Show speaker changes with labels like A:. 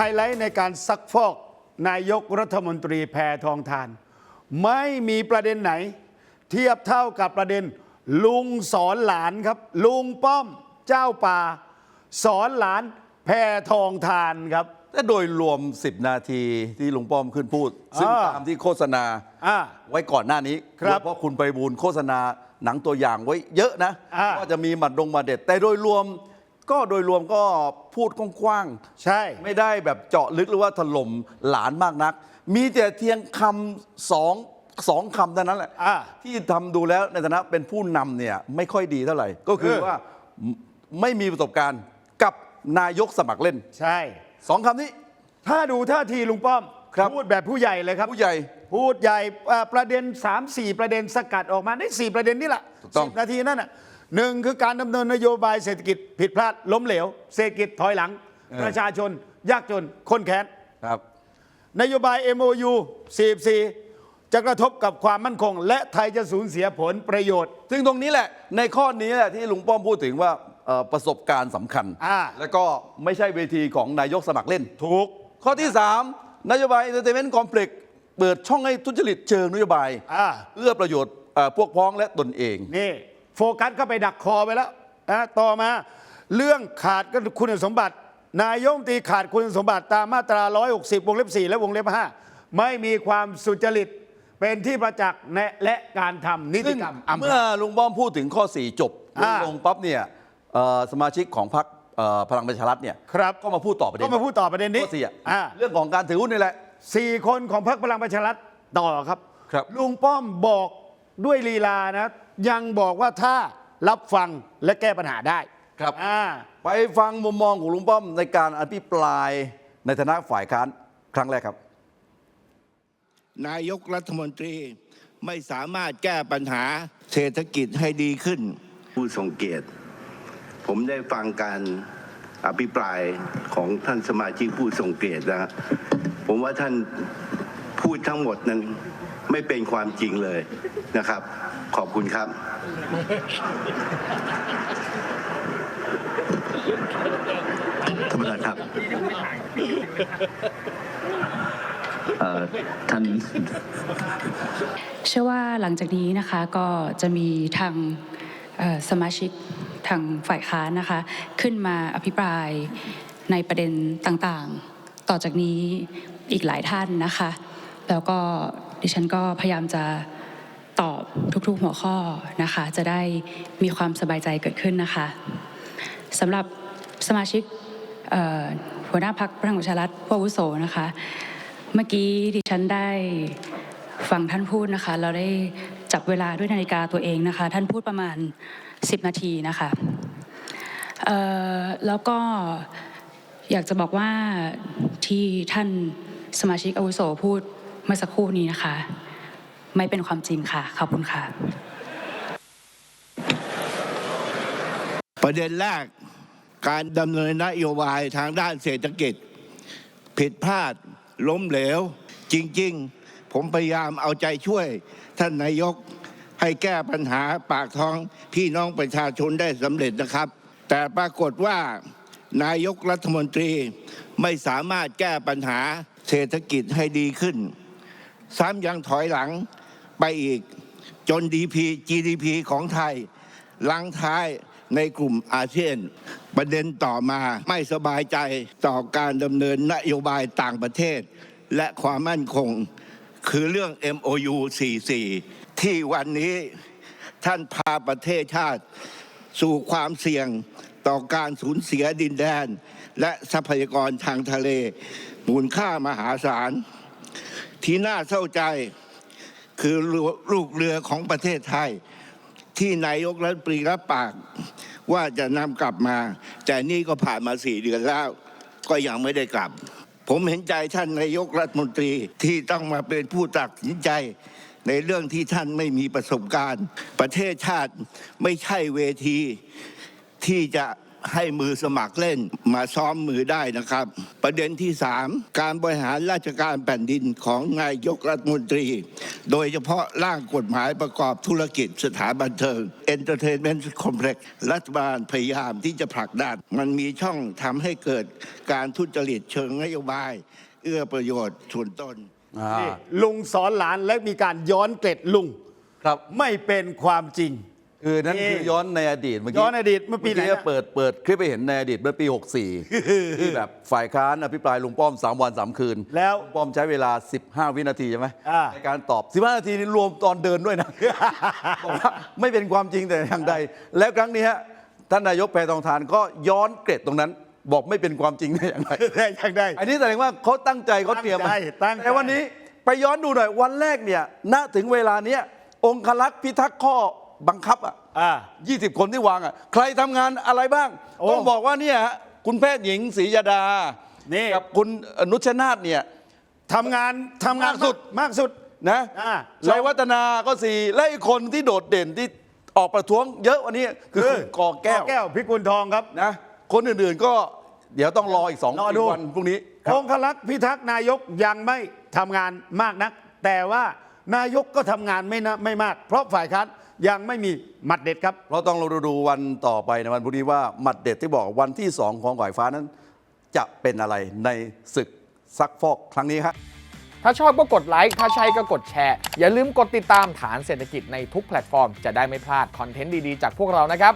A: ฮไลท์ในการซักฟอกนายกรัฐมนตรีแพทองทาน ไม่มีประเด็นไหน เทียบเท่ากับประเด็น ลุงสอนหลานครับ ลุงป้อมเจ้าป่า สอนหลานแพทองทานครับ
B: แต่โดยรวม 10 นาทีที่ลุงป้อมขึ้นพูด ซึ่ง
A: อ่า
B: ตามที่โฆษณา
A: อ่า
B: ไว้ก่อนหน้านี้
A: ครับ
B: เพราะคุณไปบูลย์โฆษณาหนังตัวอย่างไว้เยอะนะ
A: อ่า
B: ว่าจะมีหมัดดงหมาเด็ด แต่โดยรวม ก็โดยรวมก็พูดกว้าง
A: ใช่
B: ๆ ไม่ได้แบบเจาะลึกหรือว่าถล่มหลานมากนัก มีแต่เทียงคำสองสองคำเท่านั้นแหละ
A: อ่า
B: ที่ทำดูแล้วในฐานะเป็นผู้นำเนี่ยไม่ค่อยดีเท่าไหร่ ก็คือ
A: เออ
B: ว่าไม่มีประสบการณ์กับนายกสมัครเล่น
A: ใช่
B: สองคำนี้
A: ถ้าดูท่าทีลุงป้อม
B: ครับ
A: พูดแบบผู้ใหญ่เลยครับ
B: ผู้ใหญ่
A: พูดใหญ่อ่าประเด็น 3 4 ประเด็นสกัดออกมาได้ 4 ประเด็นนี่แหละ
B: ถูกต้อง
A: สิบนาทีนั่นน่ะ หนึ่งคือการดำเนินนโยบายเศรษฐกิจผิดพลาดล้มเหลว เศรษฐกิจถอยหลัง ประชาชน ยากจนคนแค้น
B: ครับ
A: นโยบาย MOU 44 จะกระทบกับความมั่นคง และไทยจะสูญเสียผลประโยชน์
B: ซึ่งตรงนี้แหละ ในข้อนี้แหละที่ลุงป้อมพูดถึงว่าเอ่อประสบการณ์สำคัญ
A: อ่า
B: แล้วก็ไม่ใช่เวทีของนายกสมัครเล่น
A: ถูก
B: ข้อที่ 3 นโยบาย Entertainment Complex เปิดช่องให้ทุจริตเชิงนโยบาย
A: อ่า
B: เอื้อประโยชน์เอ่อพวกพ้องและตนเอง
A: นี่โฟกัสก็ไปดักคอไปแล้วนะต่อมาเรื่องขาดคุณสมบัติ นายกรัฐมนตรีขาดคุณสมบัติตามมาตรา 160 วงเล็บ 4 และวงเล็บ 5 ไม่มีความสุจริตเป็นที่ประจักษ์แนะและการทำนิติ
B: ซึ่ง
A: กรรมอำ
B: เมื่อ
A: พราง
B: ลุงป้อมพูดถึงข้อ 4 จบลง
A: อ่า
B: ลงปั๊บเนี่ยเอ่อสมาชิกของพรรคเอ่อพลังประชารัฐเนี่ย
A: ครับ
B: ก็มาพูดต่อประเด็น
A: ก็มาพูดต่อประเด็นนี้
B: ข้อสี่อะ
A: อ่า
B: เรื่องของการถือหุ้นนี่แหละ
A: สี่คนของพรรคพลังประชารัฐต่อครับ
B: ครับ
A: ลุงป้อมบอกด้วยลีลานะ ยังบอกว่าถ้ารับฟังและแก้ปัญหาได้
B: ครับ
A: อ่า
B: ไปฟังมุมมองของลุงป้อมในการอภิปรายในฐานะฝ่ายค้านครั้งแรกครับ
C: นายกรัฐมนตรีไม่สามารถแก้ปัญหาเศรษฐกิจให้ดีขึ้น
D: ผู้ทรงเกียรติ ผมได้ฟังการอภิปรายของท่านสมาชิกผู้ทรงเกียรตินะฮะผมว่าท่านพูดทั้งหมดนั้นไม่เป็นความจริงเลยนะครับ ขอบคุณครับ
E: ท่านประธานครับท่าน
F: เชื่อว่าหลังจากนี้นะคะก็จะมีทางสมาชิกทางฝ่ายค้านนะคะ ขึ้นมาอภิปรายในประเด็นต่างๆ ต่อจากนี้อีกหลายท่านนะคะ แล้วก็ดิฉันก็พยายามจะ ตอบทุกๆหัวข้อนะคะ จะได้มีความสบายใจเกิดขึ้นนะคะสำหรับสมาชิกหัวหน้าพักพลังประชารัฐผู้วุโสนะคะ เมื่อกี้ดิฉันได้ฟังท่านพูดนะคะ เราได้จับเวลาด้วยนาฬิกาตัวเองนะคะ ท่านพูดประมาณ 10 นาทีนะคะแล้วก็อยากจะบอกว่าที่ท่านสมาชิกอาวุโสพูดเมื่อสักครู่นี้นะคะ ไม่เป็นความจริงค่ะ ขอบคุณค่ะ
C: ประเด็นแรกการดำเนินนโยบายทางด้านเศรษฐกิจ ผิดพลาดล้มเหลว จริง ๆ ผมพยายามเอาใจช่วย ท่านนายกให้แก้ปัญหาปากท้องพี่น้องประชาชนได้สำเร็จนะครับ แต่ปรากฏว่านายกรัฐมนตรีไม่สามารถแก้ปัญหาเศรษฐกิจให้ดีขึ้น ซ้ำยังถอยหลัง ไปอีก จน DP GDP ของไทยลังท้ายในกลุ่มอาเซียน ประเด็นต่อมาไม่สบายใจต่อการดำเนินนโยบายต่างประเทศ และความมั่นคง คือเรื่อง MOU 44 ที่วันนี้ท่านพาประเทศชาติ สู่ความเสี่ยงต่อการสูญเสียดินแดน และทรัพยากรทางทะเล มูลค่ามหาศาล ที่น่าเศร้าใจ คือลูกเรือของประเทศไทย ที่นายกรัฐมนตรีรับปากว่าจะนำกลับมา แต่นี่ก็ผ่านมาสี่เดือนแล้ว ก็ยังไม่ได้กลับ ผมเห็นใจท่านนายกรัฐมนตรีที่ต้องมาเป็นผู้ตัดสินใจในเรื่องที่ท่านไม่มีประสบการณ์ ประเทศชาติไม่ใช่เวทีที่จะ ให้มือสมัครเล่นมาซ้อมมือได้นะครับ ประเด็นที่สามการบริหารราชการแผ่นดินของนายกรัฐมนตรี โดยเฉพาะร่างกฎหมายประกอบธุรกิจสถานบันเทิง Entertainment Complex รัฐบาลพยายามที่จะผลักดันมันมีช่องทำให้เกิดการทุจริตเชิงนโยบาย เอื้อประโยชน์ส่วนตน
B: อ่า
A: นี่ลุงสอนหลานและมีการย้อนเกล็ดลุง
B: ครับ
A: ไม่เป็นความจริง
B: คือนั่น
A: นี่
B: คือย้อนในอดีตเมื่อกี้
A: ย้อนอดีตเมื่อปีไหน
B: กี้
A: นะ
B: เปิดเปิดคลิปไปเห็นในอดีตเมื่อปี 64 ที่แบบฝ่ายค้านอภิปรายลุงป้อม 3 วัน 3 คืน
A: แล้ว
B: ลุงป้อมใช้เวลา 15 วินาทีใช่ไหม
A: อ่า
B: ในการตอบ 15 นาทีนี่รวมตอนเดินด้วยนะ บอกว่าไม่เป็นความจริงแต่อย่างใด แล้วครั้งนี้ฮะท่านนายกแพทองทานก็ย้อนเกร็ดตรงนั้น บอกไม่เป็นความจริงได้อย่างไร
A: ได้ยังได้
B: อันนี้แสดงว่าเขาตั้งใจเขาเตรียมมา
A: ตั้งใจตั้งใจ
B: แต่วันนี้ไปย้อนดูหน่อยวันแรกเนี่ย ณ ถึงเวลาเนี้ยองคลักษ์พิทักษ์ข้อ บังคับอะ
A: อ่า
B: 20คนที่วางอะใครทำงานอะไรบ้าง
A: โอ้
B: ต้องบอกว่าเนี่ยฮะคุณแพทย์หญิงศรียดา
A: นี่
B: กับคุณอนุชนาธเนี่ย
A: ทำงานทำงาน
B: มากสุด
A: มากสุด
B: นะ
A: อ่า
B: ชัยวัฒนาก็สี่และอีกคนที่โดดเด่นที่ออกประท้วงเยอะวันนี้คือคุณกอแก้ว
A: แก้วพิกุลทองครับ
B: นะ คนอื่นๆก็เดี๋ยวต้องรออีกสอง
A: รอดู
B: วันพรุ่งนี้ครับ
A: องคลักษ์พิทักษ์นายกยังไม่ทำงานมากนัก แต่ว่านายกก็ทำงานไม่นะไม่มาก เพราะฝ่ายค้าน ยังไม่มีหมัดเด็ดครับ
B: เราต้องเราดูวันต่อไปในวันพรุ่งนี้ว่าหมัดเด็ดที่บอกวันที่สองของฝ่ายฟ้านั้น จะเป็นอะไรในศึกซักฟอกครั้งนี้ครับ
G: ถ้าชอบก็กดไลค์ ถ้าใช่ก็กดแชร์ อย่าลืมกดติดตามฐานเศรษฐกิจในทุกแพลตฟอร์ม จะได้ไม่พลาดคอนเทนต์ดีๆ จากพวกเรานะครับ